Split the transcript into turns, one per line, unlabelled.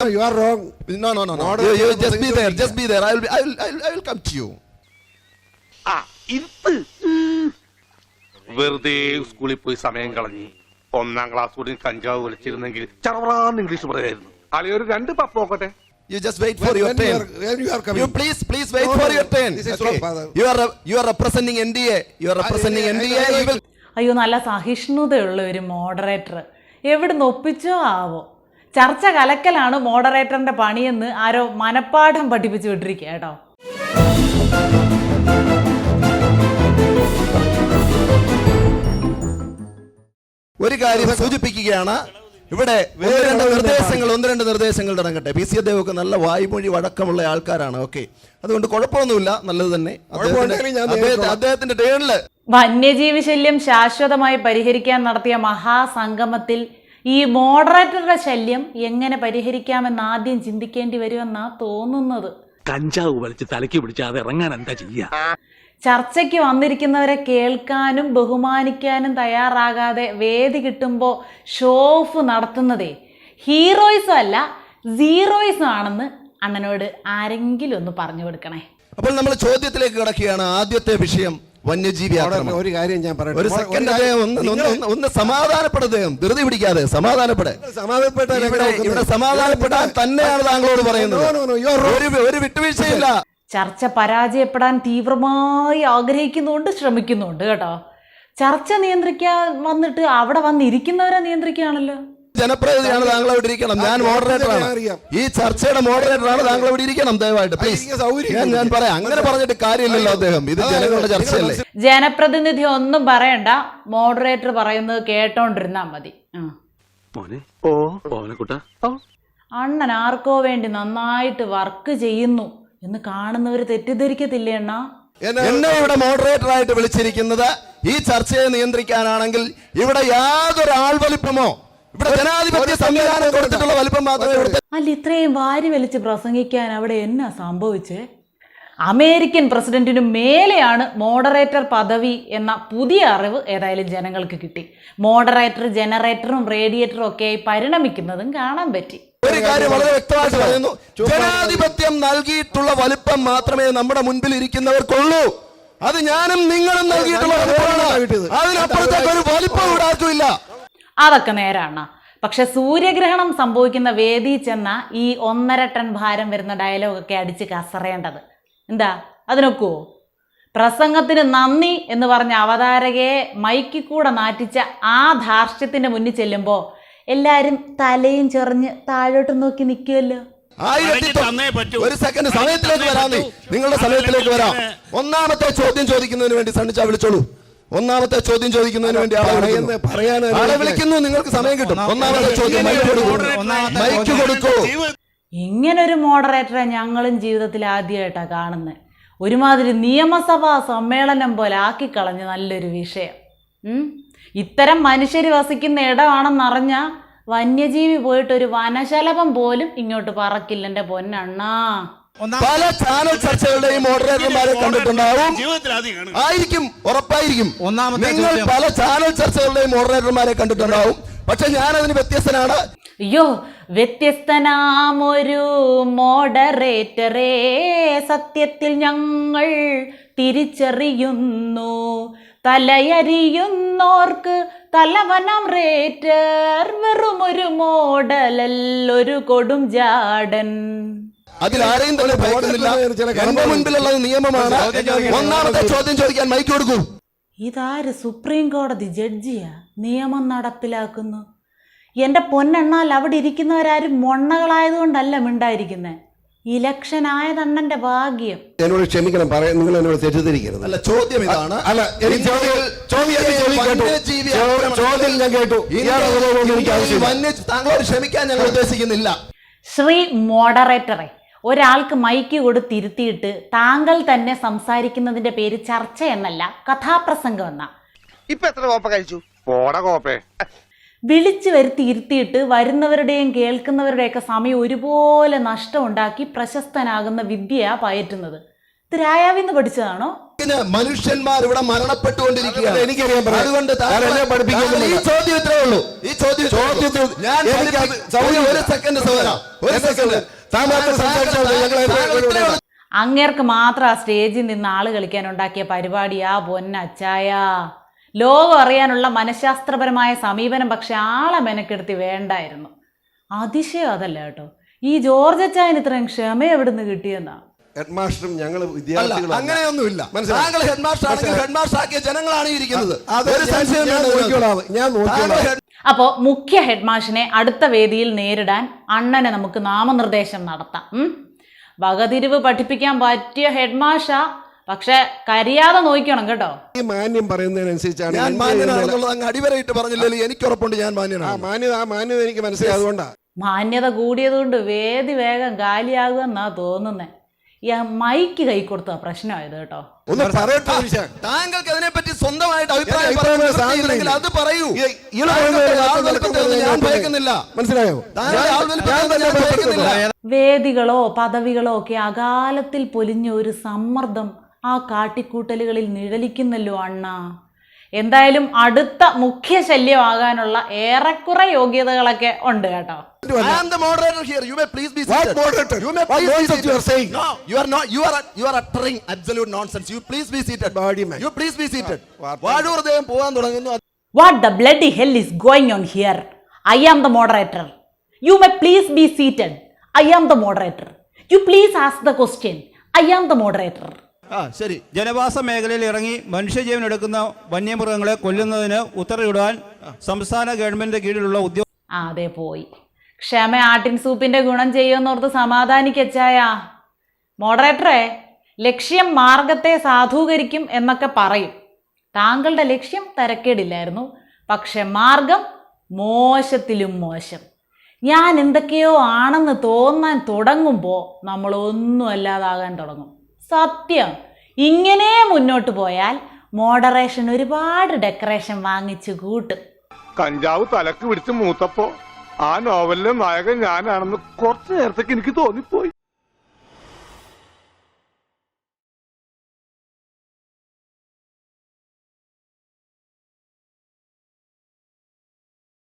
You are wrong.
No, no, no, no. You, you just be there. Just be there. I will, be, I will, I will, I will come to you.
ആ ഇരുത്ത് വെറുതെ സ്കൂളിൽ പോയി സമയം കളഞ്ഞ് ഒന്നാം class കൂടി കഞ്ചാവ് വിളിച്ചിരുന്നെങ്കിൽ ചറവറാന്ന് English പറയായിരുന്നു അളിയൊരു രണ്ട് പപ്പ് നോക്കട്ടെ
You just wait for
When-
your
when
turn.
you are- when you are coming.
You please, please wait
No,
for
no,
your turn.
this is
Okay.
wrong, father.
You are, you are representing NDA. You are representing
I- I-
NDA.
I-
You will.
അയ്യോ നല്ല സഹിഷ്ണുതയുള്ള ഒരു moderator എവിടുന്ന് ഒപ്പിച്ചോ ആവോ ചർച്ച കലക്കലാണ് മോഡറേറ്ററിന്റെ പണിയെന്ന് ആരോ മനപ്പാഠം പഠിപ്പിച്ചു വിട്ടിരിക്കുക കേട്ടോ.
ഒരു കാര്യം സൂചിപ്പിക്കുകയാണ്. ഇവിടെ ഒന്ന് രണ്ട് നിർദ്ദേശങ്ങൾ ഒന്ന് രണ്ട് നിർദ്ദേശങ്ങൾ തുടങ്ങട്ടെ പി സി അദ്ദേഹമൊക്കെ നല്ല വായ്മൊഴി വഴക്കമുള്ള ആൾക്കാരാണ് ഓക്കെ. അതുകൊണ്ട് കുഴപ്പമൊന്നുമില്ല നല്ലത് തന്നെ. അദ്ദേഹത്തിന്റെ ടേണിൽ
വന്യജീവി ശല്യം ശാശ്വതമായി പരിഹരിക്കാൻ നടത്തിയ മഹാസംഗമത്തിൽ ഈ മോഡറേറ്ററുടെ ശല്യം എങ്ങനെ പരിഹരിക്കാമെന്ന് ആദ്യം ചിന്തിക്കേണ്ടി വരുമെന്നാ തോന്നുന്നത്.
കഞ്ചാവ് വലിച്ച് തലയ്ക്ക് പിടിച്ചാതെ ഇറങ്ങാൻ എന്താ ചെയ്യാ?
ചർച്ചയ്ക്ക് വന്നിരിക്കുന്നവരെ കേൾക്കാനും ബഹുമാനിക്കാനും തയ്യാറാകാതെ വേദി കിട്ടുമ്പോൾ ഷോ ഓഫ് നടത്തുന്നതേ. ഹീറോയിസം അല്ല സീറോയിസം ആണെന്ന് അണ്ണനോട് ആരെങ്കിലും ഒന്ന് പറഞ്ഞു കൊടുക്കണേ.
അപ്പോൾ നമ്മൾ ചോദ്യത്തിലേക്ക് കിടക്കുകയാണ്. ആദ്യത്തെ വിഷയം വന്യജീവി ആക്രമണം.
ഒരു കാര്യം ഞാൻ പറയട്ടെ.
ഒരു സെക്കൻഡ് അദ്ദേഹം ഒന്ന് ഒന്ന് ധൃതി പിടിക്കാതെ സമാധാനപ്പെടെ.
സമാധാനപ്പെട്ടാൽ
ഇവിടെ? സമാധാനപ്പെടാൻ തന്നെയാണ് താങ്കളോട് പറയുന്നത്. ഒരു ഒരു വിട്ടുവീഴ്ചയില്ല.
ചർച്ച പരാജയപ്പെടാൻ തീവ്രമായി ആഗ്രഹിക്കുന്നുണ്ട് ശ്രമിക്കുന്നുണ്ട് കേട്ടോ. ചർച്ച നിയന്ത്രിക്കാൻ വന്നിട്ട് അവിടെ വന്നിരിക്കുന്നവരെ നിയന്ത്രിക്കുകയാണല്ലോ.
ജനപ്രതിനിധിയാണ് താങ്കൾ അവിടെ ഇരിക്കണം. ഞാൻ
മോഡറേറ്ററാണ്
മോഡറേറ്റർ ആണ്. ഈ ചർച്ചയുടെ മോഡറേറ്റർ ആണ് താങ്കൾ അവിടെ ഇരിക്കണം ദയവായിട്ട്. പ്ലീസ് ഞാൻ ഞാൻ പറയാം. അങ്ങനെ പറഞ്ഞിട്ട് കാര്യമില്ലല്ലോ അദ്ദേഹം. ഇത് ജനങ്ങളുടെ ചർച്ചയല്ലേ?
ജനപ്രതിനിധി ഒന്നും പറയണ്ട. മോഡറേറ്റർ പറയുന്നത് കേട്ടോണ്ടിരുന്നാ മതി. അണ്ണൻ ആർക്കോ വേണ്ടി നന്നായിട്ട് വർക്ക് ചെയ്യുന്നു എന്ന് കാണുന്നവർ തെറ്റിദ്ധരിക്കത്തില്ലേ അണ്ണാ?
എന്നെ-
എന്നെ ഇവിടെ മോഡറേറ്റർ ആയിട്ട് വിളിച്ചിരിക്കുന്നത് ഈ ചർച്ചയെ നിയന്ത്രിക്കാനാണെങ്കിൽ ഇവിടെ യാതൊരു ആൾവലിപ്പമോ? ഇവിടെ ജനാധിപത്യ സംവിധാനം കൊടുത്തിട്ടുള്ള വലിപ്പം മാത്രമേ
അല്ല ഇത്രയും വാരി വലിച്ച് പ്രസംഗിക്കാൻ അവിടെ എന്നാ സംഭവിച്ചേ? അമേരിക്കൻ പ്രസിഡന്റിനു മേലെയാണ് മോഡറേറ്റർ പദവി എന്ന പുതിയ അറിവ് ഏതായാലും ജനങ്ങൾക്ക് കിട്ടി. മോഡറേറ്റർ ജനറേറ്ററും റേഡിയേറ്ററും ഒക്കെ ആയി പരിണമിക്കുന്നതും കാണാൻ പറ്റി.
ഒരു കാര്യം വളരെ വ്യക്തമായിട്ട് പറയുന്നു. ജനാധിപത്യം നൽകിയിട്ടുള്ള വലിപ്പം മാത്രമേ നമ്മുടെ മുൻപിൽ ഇരിക്കുന്നവർക്കുള്ളൂ. അത് ഞാനും നിങ്ങളും നൽകിയിട്ടുള്ള അതിനപ്പുറത്തേക്ക് ഒരു വലിപ്പം ഇവിടെ ആർക്കും
അതൊക്കെ നേരാണ്. പക്ഷെ സൂര്യഗ്രഹണം സംഭവിക്കുന്ന വേദി ചെന്ന ഈ ഒന്നര ടൺ ഭാരം വരുന്ന ഡയലോഗൊക്കെ അടിച്ച് കസറേണ്ടത്. എന്താ? അതിനൊക്കുവോ പ്രസംഗത്തിന് നന്ദി എന്ന് പറഞ്ഞ അവതാരകയെ മൈക്കി കൂടെ നാറ്റിച്ച ആ ധാർഷ്ട്യത്തിന്റെ മുന്നിൽ ചെല്ലുമ്പോൾ എല്ലാരും തലയും ചെറിഞ്ഞ് താഴോട്ട് നോക്കി നിൽക്കുമല്ലോ
ഒരു സെക്കൻഡ് സമയത്തിലേക്ക് വരാം നിങ്ങളുടെ സമയത്തിലേക്ക് വരാം. ഒന്നാമത്തെ ചോദ്യം ചോദിക്കുന്നതിന് വേണ്ടി സണ്ണിച്ച വിളിച്ചോളൂ. ഒന്നാമത്തെ ചോദ്യം ചോദിക്കുന്നതിന് വേണ്ടി ആളെ.
പറയാൻ
ആളെ വിളിക്കുന്നു നിങ്ങൾക്ക് സമയം കിട്ടും. ഒന്നാമത്തെ ചോദ്യം മൈക്ക് കൊടുക്കൂ. മൈക്ക് ഒരു
ഇങ്ങനൊരു മോഡറേറ്ററെ ഞങ്ങളും ജീവിതത്തിൽ ആദ്യമായിട്ടാണ് കാണുന്നത് ഒരുമാതിരി നിയമസഭാ സമ്മേളനം പോലെ ആക്കിക്കളഞ്ഞ നല്ലൊരു വിഷയം. ഉം? ഇത്തരം മനുഷ്യർ വസിക്കുന്ന ഇടമാണെന്നറിഞ്ഞ വന്യജീവി പോയിട്ട് ഒരു വനശലഭം പോലും ഇങ്ങോട്ട് പറക്കില്ല എന്റെ പൊന്നണ്ണാ.
പല ചാനൽ ചർച്ചകളുടെയും മോഡറേറ്റർമാരെ കണ്ടിട്ടുണ്ടാവും. ആയിരിക്കും ഉറപ്പായിരിക്കും.
ഒന്നാമത്
നിങ്ങൾ. പല ചാനൽ ചർച്ചകളുടെയും മോഡറേറ്റർമാരെ കണ്ടിട്ടുണ്ടാവും. പക്ഷെ ഞാൻ അതിന് വ്യത്യസ്തനാണ്.
അയ്യോ വ്യത്യസ്തനാമൊരു മോഡറേറ്ററേ സത്യത്തിൽ ഞങ്ങൾ തിരിച്ചറിയുന്നു. തലയരിയുന്നോർക്ക് തലവനം റേറ്റർ വെറുമൊരു മോഡലല്ലൊരു കൊടും ജാടൻ.
അതിൽ ആരെയും തന്നെ ഭയക്കുന്നില്ല. എന്റെ
മുൻപിലുള്ള
മുൻപിലുള്ളത് നിയമമാണ് ഒന്നാമത്തെ ചോദ്യം ചോദിക്കാൻ മൈക്ക് കൊടുക്കൂ.
ഇതാര് സുപ്രീം കോടതി ജഡ്ജിയാ നിയമം നടപ്പിലാക്കുന്നു? എന്റെ പൊന്നെണ്ണാൽ അവിടെ ഇരിക്കുന്നവരാരും മൊണ്ണകളായതുകൊണ്ടല്ല മിണ്ടായിരിക്കുന്നത് ഇലക്ഷൻ ആയതണ്ണന്റെ ഭാഗ്യം.
എന്നോട് ക്ഷമിക്കണം പറയാൻ നിങ്ങൾ എന്നോട് തെറ്റിദ്ധരിക്കരുത്.
അല്ല ചോദ്യം ഇതാണ്.
അല്ല ചോദ്യം ചോദ്യം ഞാൻ കേട്ടു.
താങ്കളോട് ക്ഷമിക്കാൻ ഞങ്ങൾ ഉദ്ദേശിക്കുന്നില്ല.
ശ്രീ മോഡറേറ്ററെ ഒരാൾക്ക് മൈക്ക് കൊടുത്തിരുത്തിയിട്ട് താങ്കൾ തന്നെ സംസാരിക്കുന്നതിന്റെ പേര് ചർച്ച എന്നല്ല കഥാപ്രസംഗം എന്നാ.
ഇപ്പൊ എത്ര കോപ്പ കഴിച്ചു? കോപ്പേ.
വിളിച്ചു വരുത്തി ഇരുത്തിയിട്ട് വരുന്നവരുടെയും കേൾക്കുന്നവരുടെയൊക്കെ സമയം ഒരുപോലെ നഷ്ടമുണ്ടാക്കി പ്രശസ്തനാകുന്ന വിദ്യയാ പയറ്റുന്നത്. ഇത് രായാവിന്ന് പഠിച്ചതാണോ?
മനുഷ്യന്മാർ ഇവിടെ മരണപ്പെട്ടുകൊണ്ടിരിക്കുകയാണ്.
അത് എനിക്കറിയാം പറയാം.
അതുകൊണ്ട് ഈ ചോദ്യം ഇത്രേ ഉള്ളൂ. ഈ ചോദ്യം
ചോദ്യത്തിൽ
ഞാൻ ഒരു സെക്കൻഡ് സഹോദര ഒരു സെക്കൻഡ്.
അങ്ങേർക്ക് മാത്രം ആ സ്റ്റേജിൽ നിന്ന് ആൾ കളിക്കാൻ ഉണ്ടാക്കിയ പരിപാടിയാ പൊന്നച്ചായ ലോകം അറിയാനുള്ള മനഃശാസ്ത്രപരമായ സമീപനം പക്ഷെ ആളെ മെനക്കെടുത്തി വേണ്ടായിരുന്നു. അതിശയം അതല്ല കേട്ടോ. ഈ ജോർജ് അച്ചായന് ഇത്രയും ക്ഷമ എവിടുന്ന് കിട്ടിയെന്നാ?
ഹെഡ് മാസ്റ്ററും ഞങ്ങൾ വിദ്യാർത്ഥികളും
അങ്ങനെയൊന്നുമില്ല. താങ്കൾ ഹെഡ് മാസ്റ്റർ ആണെങ്കിൽ
ഹെഡ്മാസ്റ്റർ
ഹെഡ് മാസ്റ്റർ ആക്കിയ ജനങ്ങളാണ് ഇരിക്കുന്നത് ഒരു
ഞാൻ- നോക്കിക്കോളാം.
അപ്പോൾ മുഖ്യ ഹെഡ്മാഷിനെ അടുത്ത വേദിയിൽ നേരിടാൻ അണ്ണനെ നമുക്ക് നാമനിർദ്ദേശം നടത്താം. ഉം? വകതിരിവ് പഠിപ്പിക്കാൻ പറ്റിയ ഹെഡ്മാഷ പക്ഷെ കരിയാതെ നോക്കണം കേട്ടോ.
ഈ മാന്യം പറയുന്നതിനനുസരിച്ചാണ്
ഞാൻ മാന്യനാണെന്നുള്ളത് അങ്ങ് അടിവരയിട്ട് പറഞ്ഞില്ലല്ലോ എനിക്ക് ഉറപ്പുണ്ട് ഞാൻ
ആ
മാന്യനാണ്
മാന്യത ആ മാന്യത എനിക്ക് മനസ്സിലായതുകൊണ്ടാണ്
മാന്യത കൂടിയതുകൊണ്ട് വേദി വേഗം കാലിയാകുമെന്നാ തോന്നുന്നേ. ഈ മൈക്ക് കൈ കൊടുത്ത പ്രശ്നമായത് കേട്ടോ.
ഒന്ന് പറയട്ടെ.
താങ്കൾക്ക് അതിനെപ്പറ്റി സ്വന്തമായിട്ട് അഭിപ്രായം പറയാൻ നിവൃത്തിയില്ലെങ്കിൽ അത് പറയൂ. ഇയാൾ
പറയുന്നത്
ഞാൻ ഭയക്കുന്നില്ല.
മനസ്സിലായോ?
താങ്കളുടെ ആൾ
ഞാൻ
ഭയക്കുന്നില്ല.
വേദികളോ പദവികളോ ഒക്കെ അകാലത്തിൽ പൊലിഞ്ഞ ഒരു സമ്മർദ്ദം ആ കാട്ടിക്കൂട്ടലുകളിൽ നിഴലിക്കുന്നല്ലോ അണ്ണ. എന്തായാലും അടുത്ത മുഖ്യ ശല്യമാകാനുള്ള ഏറെക്കുറെ യോഗ്യതകളൊക്കെ ഉണ്ട് കേട്ടോ. Moderator you please ask the question I am the moderator
ആ ശരി. ജനവാസ മേഖലയിൽ ഇറങ്ങി മനുഷ്യജീവൻ എടുക്കുന്ന വന്യമൃഗങ്ങളെ കൊല്ലുന്നതിന് ഉത്തരവിടാൻ സംസ്ഥാന ഗവൺമെന്റിന്റെ കീഴിലുള്ള ഉദ്യോഗ
ആ അതെ പോയി. ക്ഷമ ആട്ടിൻ സൂപ്പിന്റെ ഗുണം ചെയ്യുമെന്നോർത്ത് സമാധാനിക്കച്ചായ. മോഡറേറ്ററെ ലക്ഷ്യം മാർഗത്തെ സാധൂകരിക്കും എന്നൊക്കെ പറയും. താങ്കളുടെ ലക്ഷ്യം തരക്കേടില്ലായിരുന്നു. പക്ഷെ മാർഗം മോശത്തിലും മോശം. ഞാൻ എന്തൊക്കെയോ ആണെന്ന് തോന്നാൻ തുടങ്ങുമ്പോൾ നമ്മളൊന്നും അല്ലാതാകാൻ തുടങ്ങും. സത്യം. ഇങ്ങനെ മുന്നോട്ട് പോയാൽ മോഡറേഷൻ ഒരുപാട് ഡെക്കറേഷൻ വാങ്ങിച്ചു കൂട്ടും.
കഞ്ചാവ് തലക്ക് പിടിച്ച് മൂത്തപ്പോ ആ നോവലിലെ നായകൻ ഞാനാണെന്ന് കുറച്ചു നേരത്തേക്ക് എനിക്ക് തോന്നിപ്പോയി.